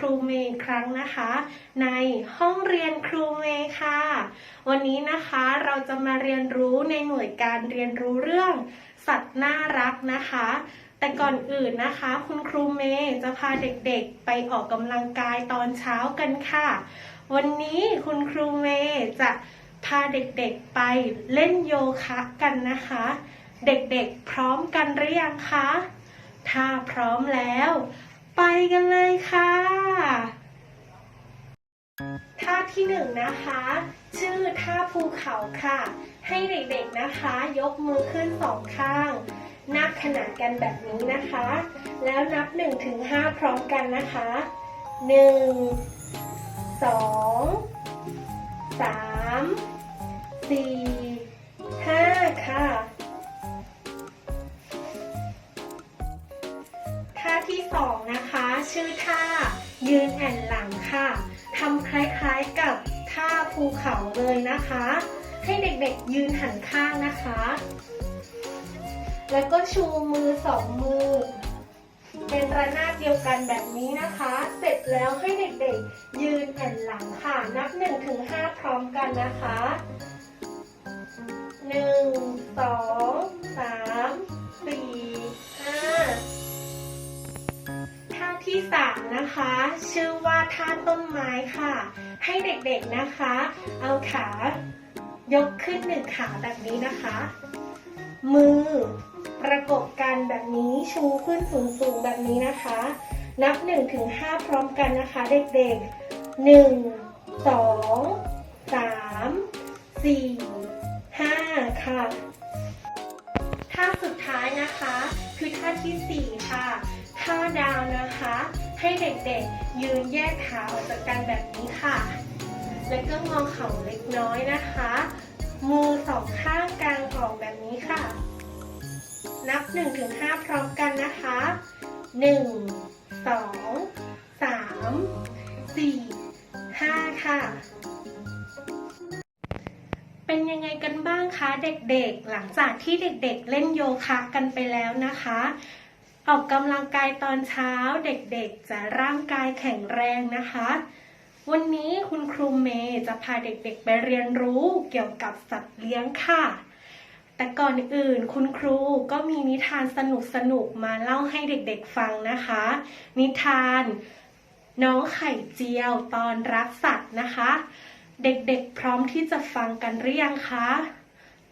ครูเมย์ครั้งนะคะ ในห้องเรียนครูเมย์ค่ะ วันนี้นะคะเราจะมาเรียนรู้ในหน่วยการเรียนรู้เรื่องสัตว์น่ารักนะคะ แต่ก่อนอื่นนะคะ คุณครูเมย์จะพาเด็กๆไปออกกำลังกายตอนเช้ากันค่ะ วันนี้คุณครูเมย์จะพาเด็กๆไปเล่นโยคะกันนะคะ เด็กๆพร้อมกันหรือยังคะ ถ้าพร้อมแล้ว ไปกันเลยค่ะ ท่าที่หนึ่งนะคะ ชื่อท่าภูเขาค่ะ ให้เด็กๆนะคะ ยกมือขึ้นสองข้าง นับขนาดกันแบบนี้นะคะ แล้วนับ1นถึงหพร้อมกันนะคะ 1 2 3 4 5 ค่ะ ชื่อท่า ยืนแอนหลังค่ะทำคล้ายๆกับท่าภูเขาเลยนะคะ ให้เด็กๆยืนหันข้างนะคะ แล้วก็ชูมือสองมือ เป็นระนาบเดียวกันแบบนี้นะคะ เสร็จแล้วให้เด็กๆยืนแอนหลังค่ะ นับ1นถึงหพร้อมกันนะคะหนึ่งสองสามสี่ห้า ที่สามนะคะ ชื่อว่าท่าต้นไม้ค่ะ ให้เด็กๆนะคะ เอาขายกขึ้นหนึ่งขาแบบนี้นะคะ มือประกบกันแบบนี้ชูขึ้นสูงๆแบบนี้นะคะ นับ1นถึงหพร้อมกันนะคะ เด็กๆ 1 2 3 4 5 ค่ะ ท่าสุดท้ายนะคะ คือท่าที่ 4 ค่ะ ท่าดาวนะคะ ให้เด็กๆยืนแยกขาออกจากกันแบบนี้ค่ะ แล้วก็งอเข่าเล็กน้อยนะคะ มือสองข้างกลางออกแบบนี้ค่ะ นับ 1-5 พร้อมกันนะคะ 1 2 3 4 5 ค่ะ เป็นยังไงกันบ้างคะเด็กๆ หลังจากที่เด็กๆ เล่นโยคะกันไปแล้วนะคะ ออกกำลังกายตอนเช้าเด็กๆ จะร่างกายแข็งแรงนะคะ วันนี้คุณครูเมย์จะพาเด็กๆไปเรียนรู้เกี่ยวกับสัตว์เลี้ยงค่ะ แต่ก่อนอื่นคุณครูก็มีนิทานสนุกๆมาเล่าให้เด็กๆฟังนะคะ นิทาน น้องไข่เจียวตอนรักสัตว์นะคะ เด็กๆพร้อมที่จะฟังกันหรือยังคะ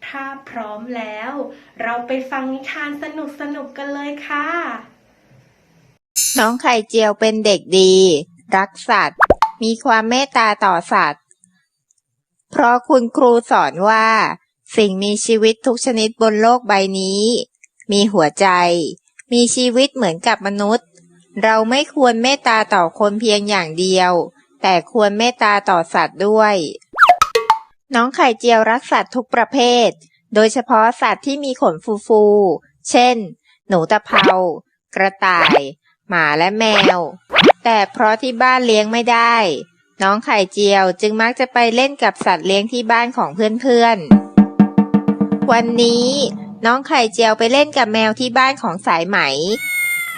ถ้าพร้อมแล้ว เราไปฟังนิทานสนุกๆกันเลยค่ะ น้องไข่เจียวเป็นเด็กดี รักสัตว์ มีความเมตตาต่อสัตว์ เพราะคุณครูสอนว่า สิ่งมีชีวิตทุกชนิดบนโลกใบนี้ มีหัวใจ มีชีวิตเหมือนกับมนุษย์ เราไม่ควรเมตตาต่อคนเพียงอย่างเดียว แต่ควรเมตตาต่อสัตว์ด้วย น้องไข่เจียวรักสัตว์ทุกประเภท โดยเฉพาะสัตว์ที่มีขนฟูๆ เช่น หนูตะเภา กระต่าย หมาและแมว แต่เพราะที่บ้านเลี้ยงไม่ได้ น้องไข่เจียวจึงมักจะไปเล่นกับสัตว์เลี้ยงที่บ้านของเพื่อนๆ วันนี้น้องไข่เจียวไปเล่นกับแมวที่บ้านของสายไหม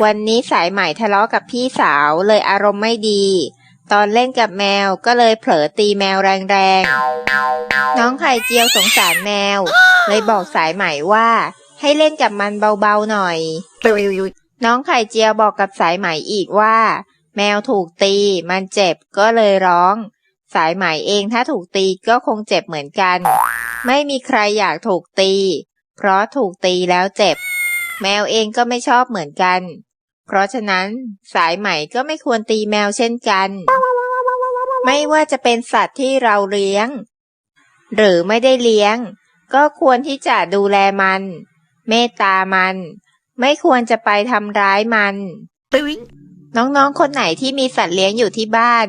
วันนี้สายไหมทะเลาะกับพี่สาวเลยอารมณ์ไม่ดี ตอนเล่นกับแมวก็เลยเผลอตีแมวแรงๆ น้องไข่เจียวสงสารแมว เลยบอกสายไหมว่า ให้เล่นกับมันเบาๆหน่อย น้องไข่เจียวบอกกับสายไหมอีกว่า แมวถูกตีมันเจ็บก็เลยร้อง สายไหมเองถ้าถูกตีก็คงเจ็บเหมือนกัน ไม่มีใครอยากถูกตี เพราะถูกตีแล้วเจ็บ แมวเองก็ไม่ชอบเหมือนกัน เพราะฉะนั้นสายไหมก็ไม่ควรตีแมวเช่นกัน ไม่ว่าจะเป็นสัตว์ที่เราเลี้ยง หรือไม่ได้เลี้ยง ก็ควรที่จะดูแลมัน เมตตามัน ไม่ควรจะไปทำร้ายมัน น้องๆ คนไหนที่มีสัตว์เลี้ยงอยู่ที่บ้าน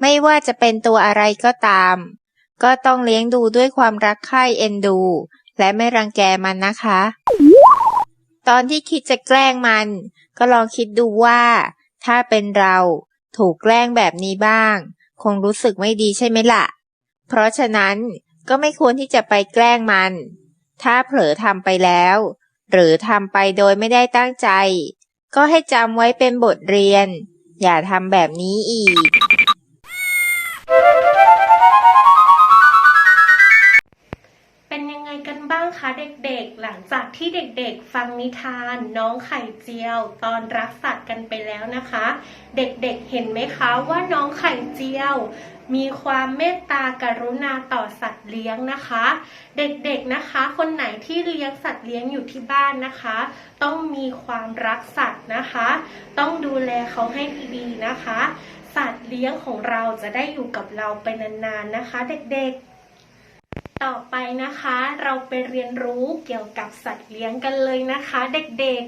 ไม่ว่าจะเป็นตัวอะไรก็ตาม ก็ต้องเลี้ยงดูด้วยความรักใคร่เอ็นดู และไม่รังแกมันนะคะ ตอนที่คิดจะแกล้งมัน ก็ลองคิดดูว่า ถ้าเป็นเราถูกแกล้งแบบนี้บ้าง คงรู้สึกไม่ดีใช่ไหมล่ะ เพราะฉะนั้นก็ไม่ควรที่จะไปแกล้งมัน ถ้าเผลอทำไปแล้ว หรือทำไปโดยไม่ได้ตั้งใจ ก็ให้จำไว้เป็นบทเรียน อย่าทำแบบนี้อีก คะเด็กๆ หลังจากที่เด็กๆ ฟังนิทานน้องไข่เจียว ตอนรักสัตว์กันไปแล้วนะคะ เด็กๆ เห็นไหมคะว่าน้องไข่เจียว มีความเมตตากรุณาต่อสัตว์เลี้ยงนะคะ เด็กๆ นะคะ คนไหนที่เลี้ยงสัตว์เลี้ยงอยู่ที่บ้านนะคะ ต้องมีความรักสัตว์นะคะ ต้องดูแลเขาให้ดีๆ นะคะ สัตว์เลี้ยงของเราจะได้อยู่กับเราไปนานๆ นะคะ เด็กๆ ต่อไปนะคะ เราไปเรียนรู้เกี่ยวกับสัตว์เลี้ยงกันเลยนะคะ เด็ก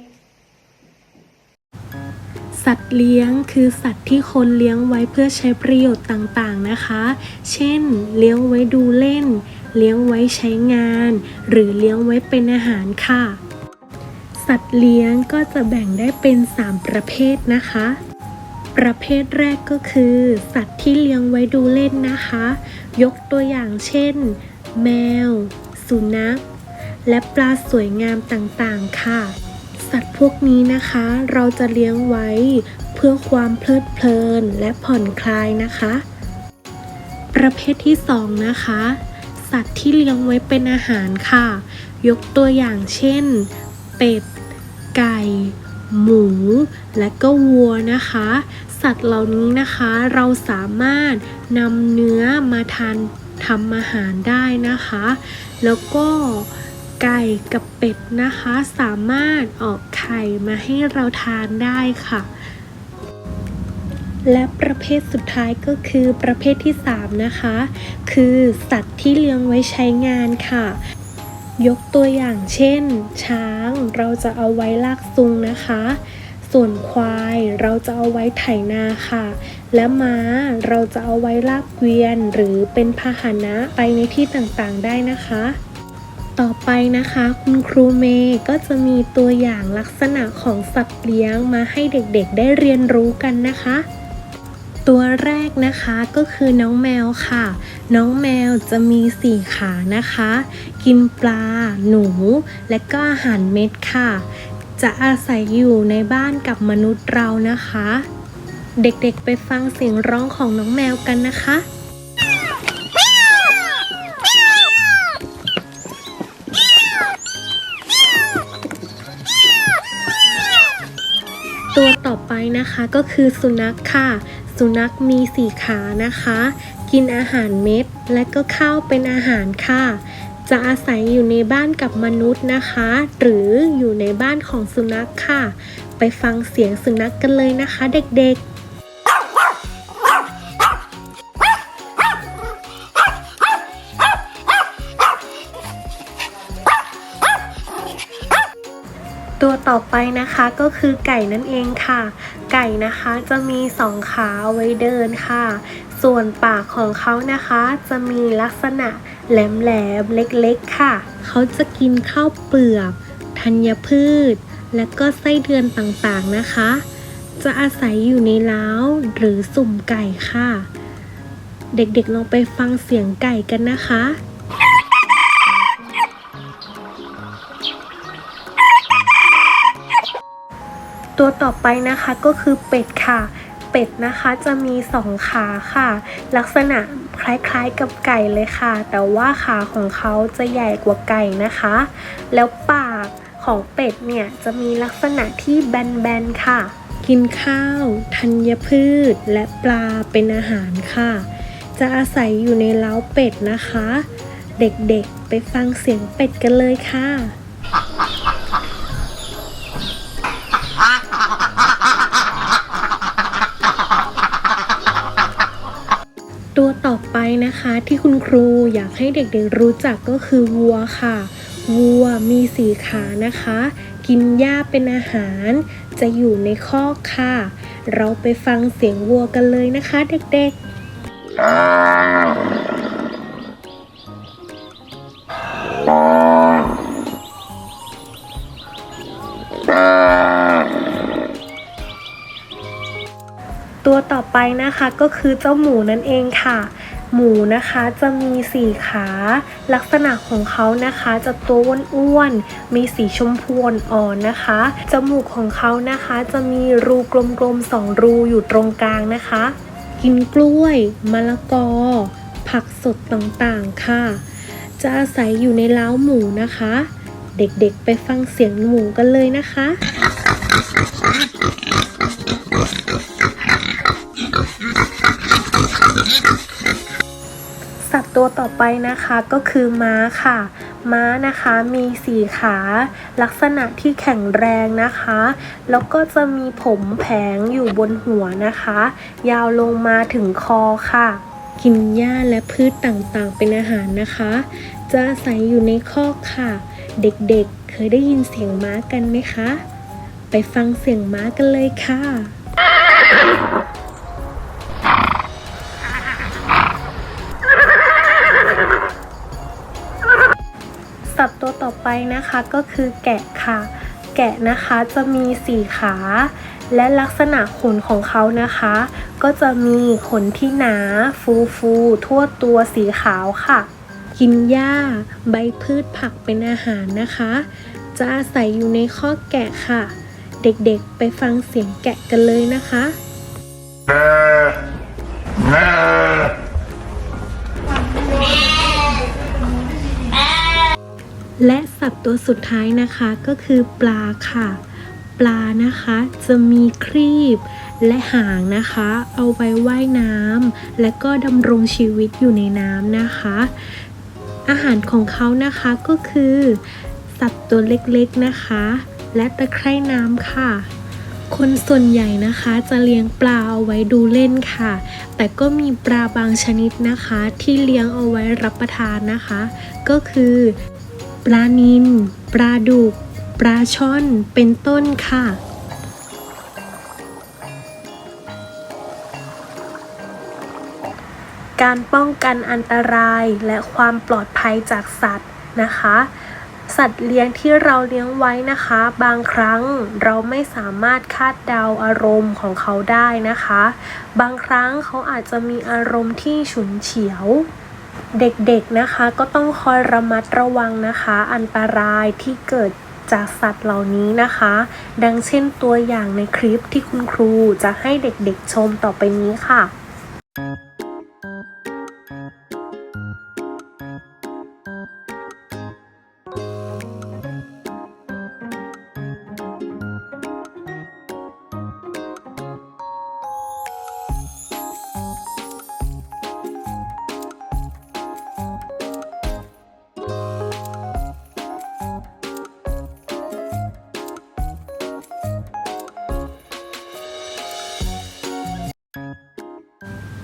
ๆ สัตว์เลี้ยงคือสัตว์ที่คนเลี้ยงไว้เพื่อใช้ประโยชน์ต่างๆนะคะ เช่น เลี้ยงไว้ดูเล่น เลี้ยงไว้ใช้งาน หรือเลี้ยงไว้เป็นอาหารค่ะ สัตว์เลี้ยงก็จะแบ่งได้เป็น 3 ประเภทนะคะประเภทแรกก็คือ สัตว์ที่เลี้ยงไว้ดูเล่นนะคะ ยกตัวอย่างเช่น แมว สุนัข และปลาสวยงามต่างๆ ค่ะ สัตว์พวกนี้นะคะ เราจะเลี้ยงไว้เพื่อความเพลิดเพลินและผ่อนคลายนะคะ ประเภทที่สองนะคะ สัตว์ที่เลี้ยงไว้เป็นอาหารค่ะ ยกตัวอย่างเช่น เป็ด ไก่ หมู และก็วัวนะคะ สัตว์เหล่านี้นะคะ เราสามารถนำเนื้อมาทาน ทำอาหารได้นะคะ แล้วก็ไก่กับเป็ดนะคะ สามารถออกไข่มาให้เราทานได้ค่ะ และประเภทสุดท้ายก็คือประเภทที่ 3 นะคะ คือสัตว์ที่เลี้ยงไว้ใช้งานค่ะยกตัวอย่างเช่น ช้างเราจะเอาไว้ลากซุงนะคะ ส่วนควายเราจะเอาไว้ไถนาค่ะ และม้าเราจะเอาไว้ลากเกวียน หรือเป็นพาหนะไปในที่ต่างๆได้นะคะ ต่อไปนะคะ คุณครูเมย์ก็จะมีตัวอย่างลักษณะของสัตว์เลี้ยงมาให้เด็กๆได้เรียนรู้กันนะคะตัวแรกนะคะก็คือน้องแมวค่ะ น้องแมวจะมีสี่ขานะคะ กินปลา หนู และก็อาหารเม็ดค่ะ จะอาศัยอยู่ในบ้านกับมนุษย์เรานะคะ เด็กๆไปฟังเสียงร้องของน้องแมวกันนะคะตัวต่อไปนะคะก็คือสุนัขค่ะ สุนัขมีสี่ขานะคะ กินอาหารเม็ด และก็ข้าวเป็นอาหารค่ะ จะอาศัยอยู่ในบ้านกับมนุษย์นะคะ หรืออยู่ในบ้านของสุนัขค่ะ ไปฟังเสียงสุนัขกกันเลยนะคะเด็กๆตัวต่อไปนะคะก็คือไก่นั่นเองค่ะ ไก่นะคะจะมีสองขาเอาไว้เดินค่ะ ส่วนปากของเขานะคะจะมีลักษณะ แหลมๆ เล็กๆ ค่ะ เขาจะกินข้าวเปลือกธัญพืช และก็ไส้เดือนต่างๆนะคะ จะอาศัยอยู่ในเล้าหรือสุ่มไก่ค่ะ เด็กๆลองไปฟังเสียงไก่กันนะคะตัวต่อไปนะคะก็คือเป็ดค่ะ เป็ดนะคะจะมีสองขาค่ะ ลักษณะคล้ายๆกับไก่เลยค่ะ แต่ว่าขาของเขาจะใหญ่กว่าไก่นะคะ แล้วปากของเป็ดเนี่ยจะมีลักษณะที่แบนๆค่ะ กินข้าวธัญพืช และปลาเป็นอาหารค่ะ จะอาศัยอยู่ในเล้าเป็ดนะคะ เด็กๆไปฟังเสียงเป็ดกันเลยค่ะ ตัวต่อไปนะคะที่คุณครูอยากให้เด็กๆรู้จักก็คือวัวค่ะ วัวมีสีขานะคะ กินหญ้าเป็นอาหาร จะอยู่ในคอกค่ะ เราไปฟังเสียงวัวกันเลยนะคะเด็กๆ ต่อไปนะคะก็คือเจ้าหมูนั่นเองค่ะ หมูนะคะจะมีสี่ขา ลักษณะของเขานะคะจะตัวอ้วนๆมีสีชมพูอ่อนนะคะ จมูกของเขานะคะจะมีรูกลมๆสองรูอยู่ตรงกลางนะคะ กินกล้วยมะละกอ ผักสดต่างๆค่ะ จะอาศัยอยู่ในเล้าหมูนะคะ เด็กๆไปฟังเสียงหมูกันเลยนะคะ สัตว์ตัวต่อไปนะคะก็คือม้าค่ะ ม้านะคะมีสี่ขา ลักษณะที่แข็งแรงนะคะ แล้วก็จะมีผมแผงอยู่บนหัวนะคะ ยาวลงมาถึงคอค่ะ กินหญ้าและพืชต่างๆ เป็นอาหารนะคะ จะอาศัยอยู่ในคอกค่ะ เด็กๆเคยได้ยินเสียงม้ากันไหมคะ ไปฟังเสียงม้ากันเลยค่ะ ไปนะคะก็คือแกะค่ะ แกะนะคะจะมีสี่ขา และลักษณะขนของเขานะคะ ก็จะมีขนที่หนา ฟูฟูๆทั่วตัวสีขาวค่ะ กินหญ้า ใบพืชผักเป็นอาหารนะคะ จะอาศัยอยู่ในข้อกแกะค่ะ เด็กๆไปฟังเสียงแกะกันเลยนะคะ และสัตว์ตัวสุดท้ายนะคะก็คือปลาค่ะ ปลานะคะจะมีครีบและหางนะคะ เอาไว้ว่ายน้ำและก็ดำรงชีวิตอยู่ในน้ำนะคะ อาหารของเขานะคะก็คือ สัตว์ตัวเล็กๆนะคะ และตะไคร่น้ำค่ะคนส่วนใหญ่นะคะจะเลี้ยงปลาเอาไว้ดูเล่นค่ะ แต่ก็มีปลาบางชนิดนะคะ ที่เลี้ยงเอาไว้รับประทานนะคะ ก็คือ ปลานิลปลาดุก ปลาช่อน เป็นต้นค่ะ การป้องกันอันตรายและความปลอดภัยจากสัตว์นะคะ สัตว์เลี้ยงที่เราเลี้ยงไว้นะคะ บางครั้งเราไม่สามารถคาดเดาอารมณ์ของเขาได้นะคะ บางครั้งเขาอาจจะมีอารมณ์ที่ฉุนเฉียว เด็กๆนะคะก็ต้องคอยระมัดระวังนะคะ อันตรายที่เกิดจากสัตว์เหล่านี้นะคะ ดังเช่นตัวอย่างในคลิปที่คุณครูจะให้เด็กๆชมต่อไปนี้ค่ะ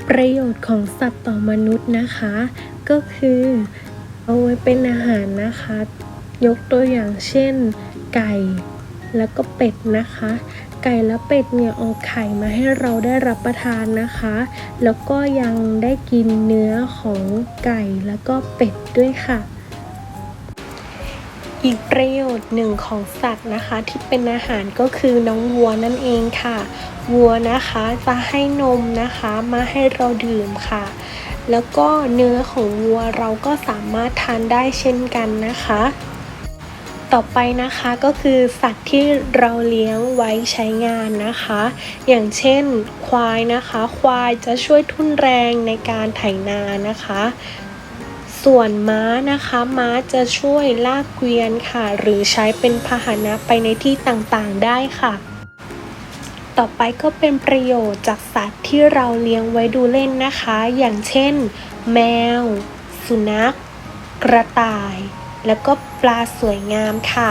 ประโยชน์ของสัตว์ต่อมนุษย์นะคะ ก็คือเอาไว้เป็นอาหารนะคะ ยกตัวอย่างเช่น ไก่แล้วก็เป็ดนะคะ ไก่และเป็ดเนี่ยเอาไข่มาให้เราได้รับประทานนะคะ แล้วก็ยังได้กินเนื้อของไก่แล้วก็เป็ดด้วยค่ะ อีกประโยชน์หนึ่งของสัตว์นะคะ ที่เป็นอาหารก็คือน้องวัวนั่นเองค่ะ วัวนะคะจะให้นมนะคะมาให้เราดื่มค่ะ แล้วก็เนื้อของวัวเราก็สามารถทานได้เช่นกันนะคะ ต่อไปนะคะก็คือสัตว์ที่เราเลี้ยงไว้ใช้งานนะคะ อย่างเช่นควายนะคะ ควายจะช่วยทุ่นแรงในการไถนานะคะ ส่วนม้านะคะ ม้าจะช่วยลากเกวียนค่ะ หรือใช้เป็นพาหนะไปในที่ต่างๆได้ค่ะ ต่อไปก็เป็นประโยชน์จากสัตว์ที่เราเลี้ยงไว้ดูเล่นนะคะ อย่างเช่น แมว สุนัข กระต่าย แล้วก็ปลาสวยงามค่ะ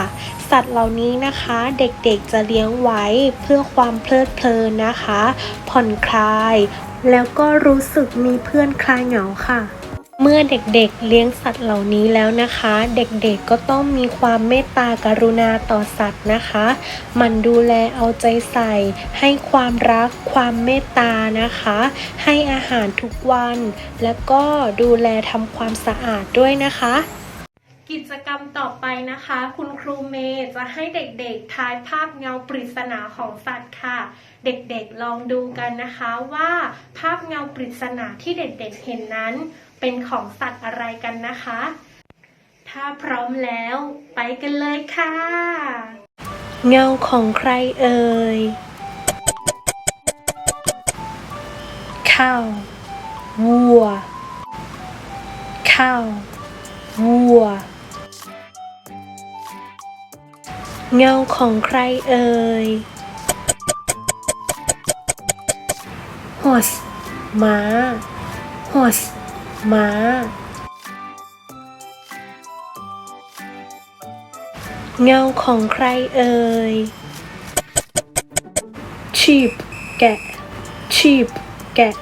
สัตว์เหล่านี้นะคะเด็กๆจะเลี้ยงไว้เพื่อความเพลิดเพลินนะคะ ผ่อนคลาย แล้วก็รู้สึกมีเพื่อนคลายเหงาค่ะ เมื่อเด็กๆเลี้ยงสัตว์เหล่านี้แล้วนะคะ เด็กๆก็ต้องมีความเมตตากรุณาต่อสัตว์นะคะ มันดูแลเอาใจใส่ ให้ความรักความเมตตานะคะ ให้อาหารทุกวัน แล้วก็ดูแลทำความสะอาดด้วยนะคะ กิจกรรมต่อไปนะคะ คุณครูเมย์จะให้เด็กๆทายภาพเงาปริศนาของสัตว์ค่ะ เด็กๆลองดูกันนะคะว่าภาพเงาปริศนาที่เด็กๆเห็นนั้น เป็นของสัตว์อะไรกันนะคะ ถ้าพร้อมแล้วไปกันเลยค่ะ เงาของใครเอ่ยข้าววัว ข้าววัว เงาของใครเอ่ย horse ม้า horse ม้า เงาของใครเอ่ย sheep แกะ sheep แกะ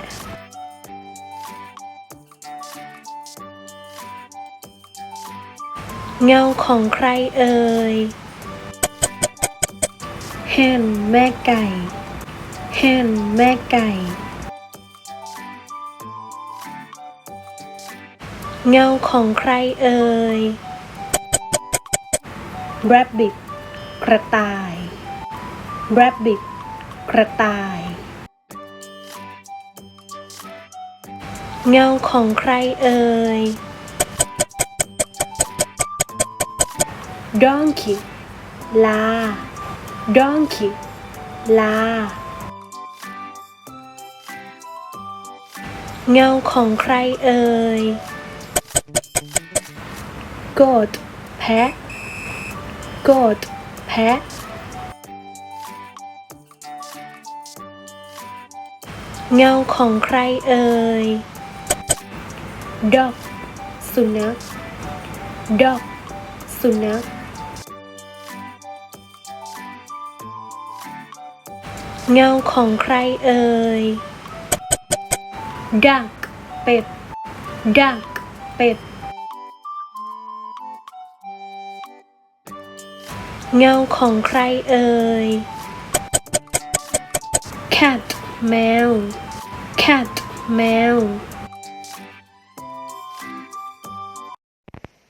เงาของใครเอ่ย hen แม่ไก่ hen แม่ไก่ เงาของใครเอ่ย rabbit กระต่าย rabbit กระต่าย เงาของใครเอ่ย donkey ลา donkey ลา เงาของใครเอ่ย goat แพะ goat แพะเงาของใครเอ่ย dog สุนัข dog สุนัข เงาของใครเอ่ย duck เป็ด duck เป็ด เงาของใครเอ่ย cat แมว cat แมว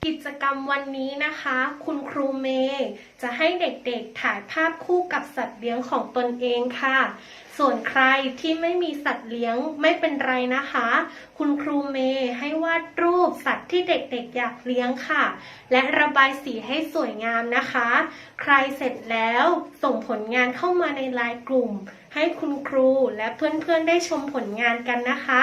กิจกรรมวันนี้นะคะ คุณครูเมย์จะให้เด็กๆถ่ายภาพคู่กับสัตว์เลี้ยงของตนเองค่ะ ส่วนใครที่ไม่มีสัตว์เลี้ยงไม่เป็นไรนะคะ คุณครูเมย์ให้วาดรูปสัตว์ที่เด็กๆอยากเลี้ยงค่ะ และระบายสีให้สวยงามนะคะ ใครเสร็จแล้วส่งผลงานเข้ามาในไลน์กลุ่ม ให้คุณครูและเพื่อนๆได้ชมผลงานกันนะคะ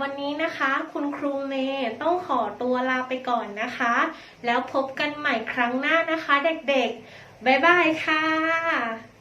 วันนี้นะคะ คุณครูเมย์ต้องขอตัวลาไปก่อนนะคะ แล้วพบกันใหม่ครั้งหน้านะคะ เด็กๆ บ๊ายบายค่ะ